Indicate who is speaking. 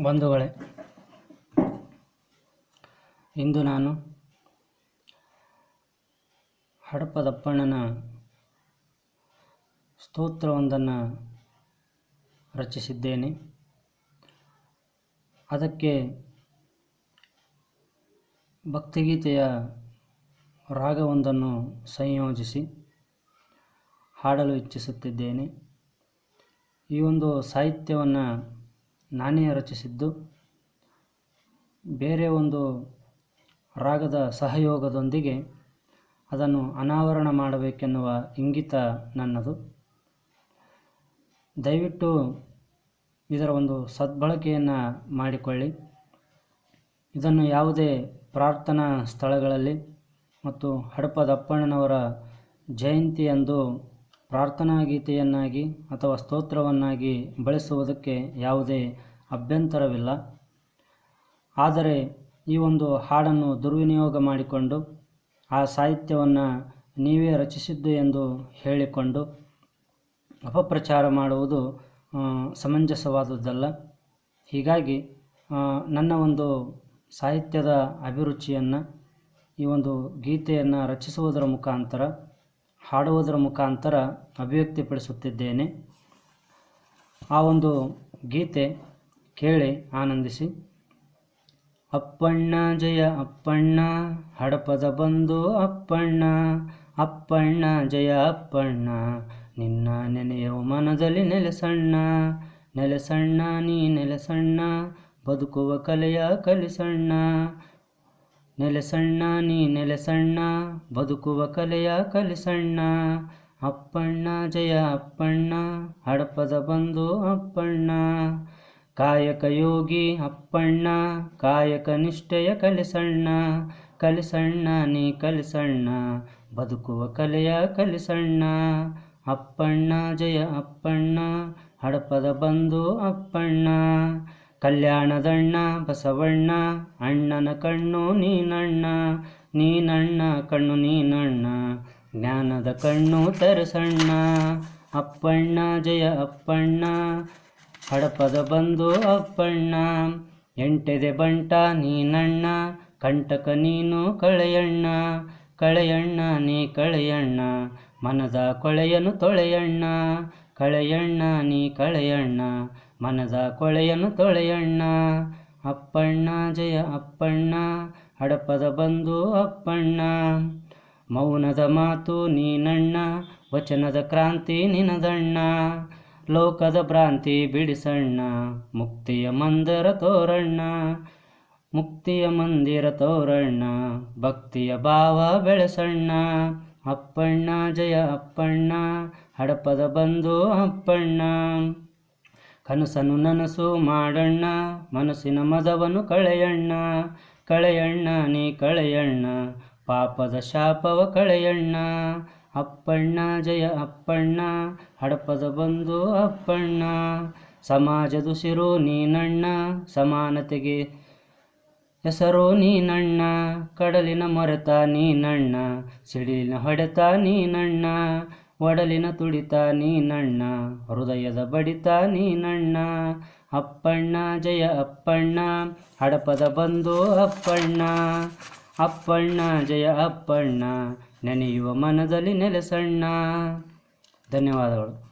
Speaker 1: ಬಂಧುಗಳೇ, ಇಂದು ನಾನು ಹಡಪದಪ್ಪಣ್ಣನ ಸ್ತೋತ್ರವೊಂದನ್ನು ರಚಿಸಿದ್ದೇನೆ. ಅದಕ್ಕೆ ಭಕ್ತಿಗೀತೆಯ ರಾಗವೊಂದನ್ನು ಸಂಯೋಜಿಸಿ ಹಾಡಲು ಇಚ್ಛಿಸುತ್ತಿದ್ದೇನೆ. ಈ ಒಂದು ಸಾಹಿತ್ಯವನ್ನು ನಾನೇ ರಚಿಸಿದ್ದು. ಬೇರೆ ಒಂದು ರಾಗದ ಸಹಯೋಗದೊಂದಿಗೆ ಅದನ್ನು ಅನಾವರಣ ಮಾಡಬೇಕೆನ್ನುವ ಇಂಗಿತ ನನ್ನದು. ದಯವಿಟ್ಟು ಇದರ ಒಂದು ಸದ್ಬಳಕೆಯನ್ನು ಮಾಡಿಕೊಳ್ಳಿ. ಇದನ್ನು ಯಾವುದೇ ಪ್ರಾರ್ಥನಾ ಸ್ಥಳಗಳಲ್ಲಿ ಮತ್ತು ಹಡಪದಪ್ಪಣ್ಣನವರ ಜಯಂತಿಯಂದು ಪ್ರಾರ್ಥನಾ ಗೀತೆಯನ್ನಾಗಿ ಅಥವಾ ಸ್ತೋತ್ರವನ್ನಾಗಿ ಬಳಸುವುದಕ್ಕೆ ಯಾವುದೇ ಅಭ್ಯಂತರವಿಲ್ಲ. ಆದರೆ ಈ ಒಂದು ಹಾಡನ್ನು ದುರ್ವಿನಿಯೋಗ ಮಾಡಿಕೊಂಡು ಆ ಸಾಹಿತ್ಯವನ್ನು ನೀವೇ ರಚಿಸಿದ್ದು ಎಂದು ಹೇಳಿಕೊಂಡು ಅಪಪ್ರಚಾರ ಮಾಡುವುದು ಸಮಂಜಸವಾದದ್ದಲ್ಲ. ಹೀಗಾಗಿ ನನ್ನ ಒಂದು ಸಾಹಿತ್ಯದ ಅಭಿರುಚಿಯನ್ನು, ಈ ಒಂದು ಗೀತೆಯನ್ನು ರಚಿಸುವುದರ ಮುಖಾಂತರ ಹಾಡುವುದರ ಮುಖಾಂತರ ಅಭಿವ್ಯಕ್ತಿಪಡಿಸುತ್ತಿದ್ದೇನೆ. ಆ ಒಂದು ಗೀತೆ ಕೇಳಿ ಆನಂದಿಸಿ. ಅಪ್ಪಣ್ಣ ಜಯ ಅಪ್ಪಣ್ಣ, ಹಡಪದ ಬಂದು ಅಪ್ಪಣ್ಣ ಅಪ್ಪಣ್ಣ ಜಯ ಅಪ್ಪಣ್ಣ, ನಿನ್ನ ನೆನೆಯುವ ಮನದಲ್ಲಿ ನೆಲೆಸಣ್ಣ ನೆಲೆಸಣ್ಣ ನೀ ನೆಲೆಸಣ್ಣ, ಬದುಕುವ ಕಲೆಯ ಕಲಿಸಣ್ಣ ನೆಲೆಸಣ್ಣ ನೀ ನೆಲೆಸಣ್ಣ ಬದುಕುವ ಕಲೆಯ ಕಲಿಸಣ್ಣ ಅಪ್ಪಣ್ಣ, ಜಯ ಅಪ್ಪಣ್ಣ, ಹಡಪದ ಬಂದು ಅಪ್ಪಣ್ಣ. ಕಾಯಕ ಯೋಗಿ ಅಪ್ಪಣ್ಣ, ಕಾಯಕ ನಿಷ್ಠೆಯ ಕಲಿಸಣ್ಣ ಕಲಿಸಣ್ಣ ನೀ ಕಲಿಸಣ್ಣ ಬದುಕುವ ಕಲೆಯ ಕಲಿಸಣ್ಣ ಅಪ್ಪಣ್ಣ, ಜಯ ಅಪ್ಪಣ್ಣ, ಹಡಪದ ಬಂದು ಅಪ್ಪಣ್ಣ. ಕಲ್ಯಾಣದಣ್ಣ, ಬಸವಣ್ಣ, ಅಣ್ಣನ ಕಣ್ಣು ನೀನಣ್ಣ ನೀನಣ್ಣ ಕಣ್ಣು ನೀನಣ್ಣ, ಜ್ಞಾನದ ಕಣ್ಣು ತರಸಣ್ಣ, ಅಪ್ಪಣ್ಣ, ಜಯ ಅಪ್ಪಣ್ಣ, ಹಡಪದ ಬಂದು ಅಪ್ಪಣ್ಣ, ಎಂಟೆದೆ ಬಂಟ ನೀನಣ್ಣ, ಕಂಟಕ ನೀನು ಕಳೆಯಣ್ಣ ಕಳೆಯಣ್ಣ ನೀ ಕಳೆಯಣ್ಣ, ಮನದ ಕೊಳೆಯನು ತೊಳೆಯಣ್ಣ, ಕಳೆಯಣ್ಣ ನೀ ಕಳೆಯಣ್ಣ ಮನದ ಕೊಳೆಯನು ತೊಳೆಯಣ್ಣ. ಅಪ್ಪಣ್ಣ, ಜಯ ಅಪ್ಪಣ್ಣ. ಹಡಪದ ಬಂದು ಅಪ್ಪಣ್ಣ. ಮೌನದ ಮಾತು ನೀನಣ್ಣ. ವಚನದ ಕ್ರಾಂತಿ ನಿನದಣ್ಣ. ಲೋಕದ ಭ್ರಾಂತಿ ಬಿಡಿಸಣ್ಣ. ಮುಕ್ತಿಯ ಮಂದಿರ ತೋರಣ್ಣ. ಮುಕ್ತಿಯ ಮಂದಿರ ತೋರಣ್ಣ. ಭಕ್ತಿಯ ಭಾವ ಬೆಳೆಸಣ್ಣ. ಅಪ್ಪಣ್ಣ, ಜಯ ಅಪ್ಪಣ್ಣ. ಹಡಪದ ಬಂದು ಅಪ್ಪಣ್ಣ. ಕನಸನು ನನಸು ಮಾಡಣ್ಣ, ಮನಸ್ಸಿನ ಮದವನು ಕಳೆಯಣ್ಣ ಕಳೆಯಣ್ಣ ನೀ ಕಳೆಯಣ್ಣ, ಪಾಪದ ಶಾಪವ ಕಳೆಯಣ್ಣ, ಅಪ್ಪಣ್ಣ ಜಯ ಅಪ್ಪಣ್ಣ, ಹಡಪದ ಬಂದು ಅಪ್ಪಣ್ಣ ಸಮಾಜದುಸಿರು ನೀನಣ್ಣ, ಸಮಾನತೆಗೆ ಹೆಸರು ನೀನಣ್ಣ, ಕಡಲಿನ ಮೊರೆತ ನೀನಣ್ಣ, ಸಿಡಿಲಿನ ಹೊಡೆತ ನೀನಣ್ಣ ಒಡಲಿನ ತುಡಿತ ನೀನಣ್ಣ, ಹೃದಯದ ಬಡಿತ ನೀನಣ್ಣ, ಅಪ್ಪಣ್ಣ, ಜಯ ಅಪ್ಪಣ್ಣ, ಹಡಪದ ಬಂದು ಅಪ್ಪಣ್ಣ ಅಪ್ಪಣ್ಣ, ಜಯ ಅಪ್ಪಣ್ಣ, ನೆನೆಯುವ ಮನದಲ್ಲಿ ನೆಲೆಸಣ್ಣ. ಧನ್ಯವಾದಗಳು.